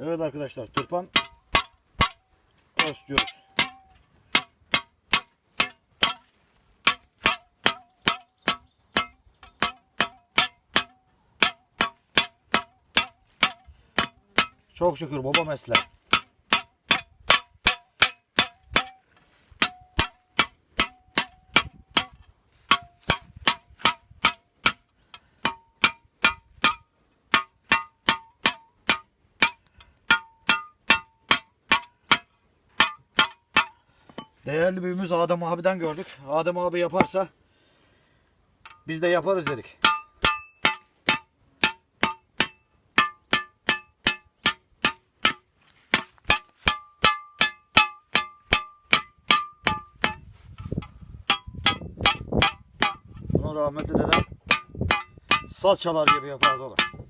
Evet arkadaşlar tırpan başlıyoruz. Çok şükür baba mesleği. Değerli büyüğümüz Adem abiden gördük. Adem abi yaparsa biz de yaparız dedik. Bunu rahmetli dedem saz çalar gibi yapardı o da.